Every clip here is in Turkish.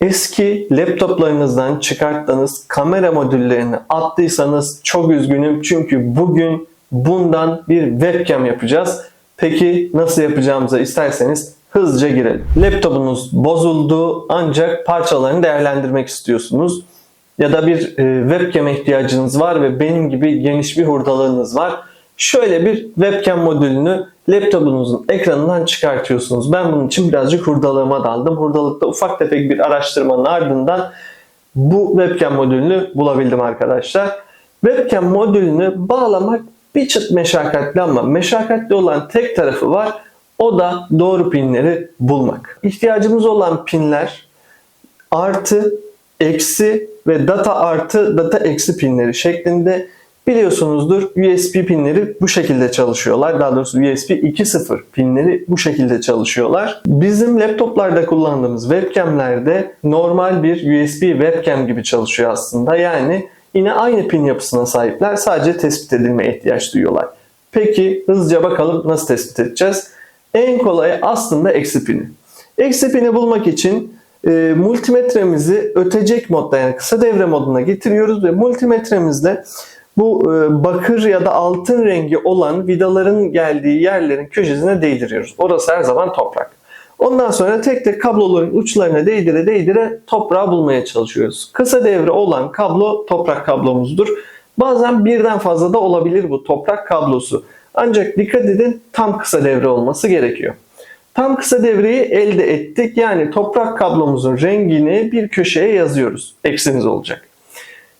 Eski laptoplarınızdan çıkarttığınız kamera modüllerini attıysanız çok üzgünüm çünkü bugün bundan bir webcam yapacağız. Peki nasıl yapacağımıza isterseniz hızlıca girelim. Laptopunuz bozuldu ancak parçalarını değerlendirmek istiyorsunuz. Ya da bir e, webcam ihtiyacınız var ve benim gibi geniş bir hurdalığınız var. Şöyle bir webcam modülünü laptopunuzun ekranından çıkartıyorsunuz. Ben bunun için birazcık hurdalığıma daldım. Hurdalıkta ufak tefek bir araştırmanın ardından bu webcam modülünü bulabildim arkadaşlar. Webcam modülünü bağlamak bir çıt meşakkatli ama meşakkatli olan tek tarafı var. O da doğru pinleri bulmak. İhtiyacımız olan pinler artı, eksi ve data artı, data eksi pinleri şeklinde biliyorsunuzdur USB pinleri bu şekilde çalışıyorlar. Daha doğrusu USB 2.0 pinleri bu şekilde çalışıyorlar. Bizim laptoplarda kullandığımız webcamlerde normal bir USB webcam gibi çalışıyor aslında. Yani yine aynı pin yapısına sahipler. Sadece tespit edilmeye ihtiyaç duyuyorlar. Peki hızlıca bakalım nasıl tespit edeceğiz? En kolayı aslında eksi pini. Eksi pini bulmak için e, multimetremizi ötecek modda yani kısa devre moduna getiriyoruz ve multimetremizle bu e, bakır ya da altın rengi olan vidaların geldiği yerlerin köşesine değdiriyoruz. Orası her zaman toprak. Ondan sonra tek tek kabloların uçlarına değdire değdire toprağı bulmaya çalışıyoruz. Kısa devre olan kablo toprak kablomuzdur. Bazen birden fazla da olabilir bu toprak kablosu. Ancak dikkat edin tam kısa devre olması gerekiyor. Tam kısa devreyi elde ettik. Yani toprak kablomuzun rengini bir köşeye yazıyoruz. Eksimiz olacak.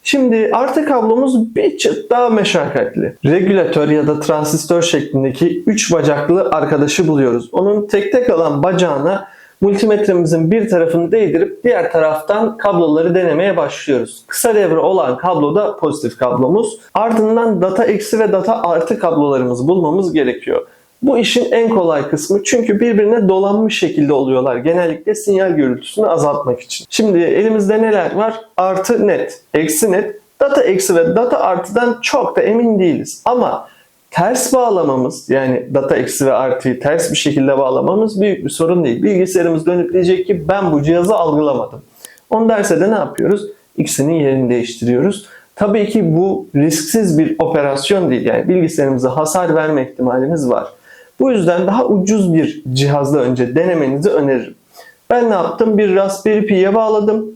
Şimdi artı kablomuz bir çıt daha meşakkatli. Regülatör ya da transistör şeklindeki 3 bacaklı arkadaşı buluyoruz. Onun tek tek alan bacağına multimetremizin bir tarafını değdirip diğer taraftan kabloları denemeye başlıyoruz. Kısa devre olan kablo da pozitif kablomuz. Ardından data eksi ve data artı kablolarımızı bulmamız gerekiyor. Bu işin en kolay kısmı çünkü birbirine dolanmış şekilde oluyorlar. Genellikle sinyal gürültüsünü azaltmak için. Şimdi elimizde neler var? Artı net, eksi net. Data eksi ve data artıdan çok da emin değiliz. Ama ters bağlamamız yani data eksi ve artıyı ters bir şekilde bağlamamız büyük bir sorun değil. Bilgisayarımız dönüp diyecek ki ben bu cihazı algılamadım. On derse de ne yapıyoruz? İkisinin yerini değiştiriyoruz. Tabii ki bu risksiz bir operasyon değil. Yani bilgisayarımıza hasar verme ihtimalimiz var. Bu yüzden daha ucuz bir cihazla önce denemenizi öneririm. Ben ne yaptım? Bir Raspberry Pi'ye bağladım.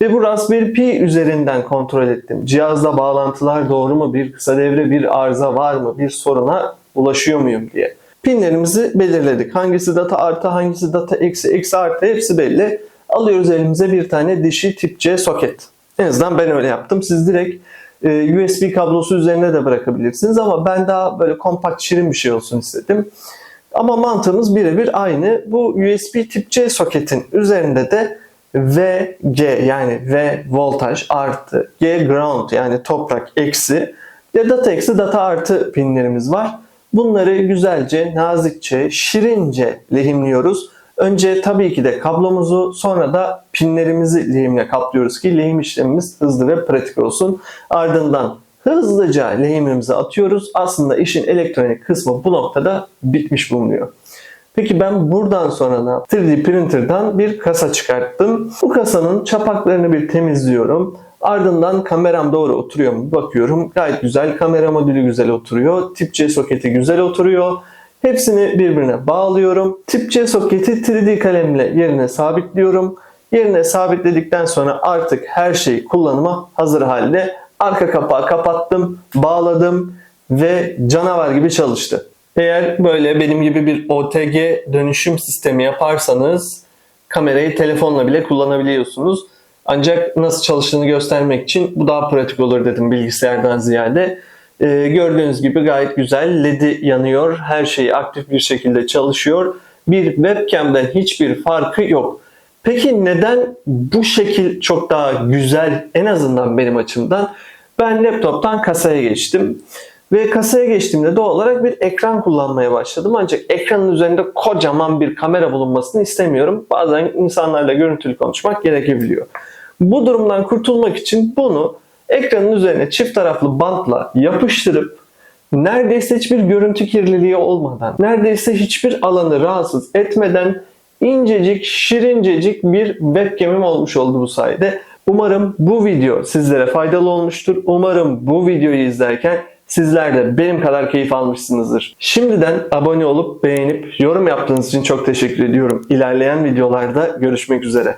Ve bu Raspberry Pi üzerinden kontrol ettim. Cihazla bağlantılar doğru mu? Bir kısa devre, bir arıza var mı? Bir soruna ulaşıyor muyum diye. Pinlerimizi belirledik. Hangisi data artı, hangisi data eksi, eksi artı hepsi belli. Alıyoruz elimize bir tane dişi tip C soket. En azından ben öyle yaptım. Siz direkt e, USB kablosu üzerine de bırakabilirsiniz ama ben daha böyle kompakt şirin bir şey olsun istedim. Ama mantığımız birebir aynı. Bu USB tip C soketin üzerinde de VG yani V voltaj artı G ground yani toprak eksi ya data eksi data artı pinlerimiz var. Bunları güzelce, nazikçe, şirince lehimliyoruz. Önce tabii ki de kablomuzu sonra da pinlerimizi lehimle kaplıyoruz ki lehim işlemimiz hızlı ve pratik olsun. Ardından hızlıca lehimimizi atıyoruz. Aslında işin elektronik kısmı bu noktada bitmiş bulunuyor. Peki ben buradan sonra yaptım? 3D printer'dan bir kasa çıkarttım. Bu kasanın çapaklarını bir temizliyorum. Ardından kameram doğru oturuyor mu bakıyorum. Gayet güzel. Kamera modülü güzel oturuyor. Tip C soketi güzel oturuyor. Hepsini birbirine bağlıyorum. Tip C soketi 3D kalemle yerine sabitliyorum. Yerine sabitledikten sonra artık her şey kullanıma hazır halde. Arka kapağı kapattım, bağladım ve canavar gibi çalıştı. Eğer böyle benim gibi bir OTG dönüşüm sistemi yaparsanız kamerayı telefonla bile kullanabiliyorsunuz. Ancak nasıl çalıştığını göstermek için bu daha pratik olur dedim bilgisayardan ziyade. Ee, gördüğünüz gibi gayet güzel LED'i yanıyor. Her şey aktif bir şekilde çalışıyor. Bir webcam'den hiçbir farkı yok. Peki neden bu şekil çok daha güzel en azından benim açımdan? Ben laptoptan kasaya geçtim. Ve kasaya geçtiğimde doğal olarak bir ekran kullanmaya başladım. Ancak ekranın üzerinde kocaman bir kamera bulunmasını istemiyorum. Bazen insanlarla görüntülü konuşmak gerekebiliyor. Bu durumdan kurtulmak için bunu ekranın üzerine çift taraflı bantla yapıştırıp neredeyse hiçbir görüntü kirliliği olmadan, neredeyse hiçbir alanı rahatsız etmeden incecik, şirincecik bir webcam'im olmuş oldu bu sayede. Umarım bu video sizlere faydalı olmuştur. Umarım bu videoyu izlerken sizler de benim kadar keyif almışsınızdır. Şimdiden abone olup beğenip yorum yaptığınız için çok teşekkür ediyorum. İlerleyen videolarda görüşmek üzere.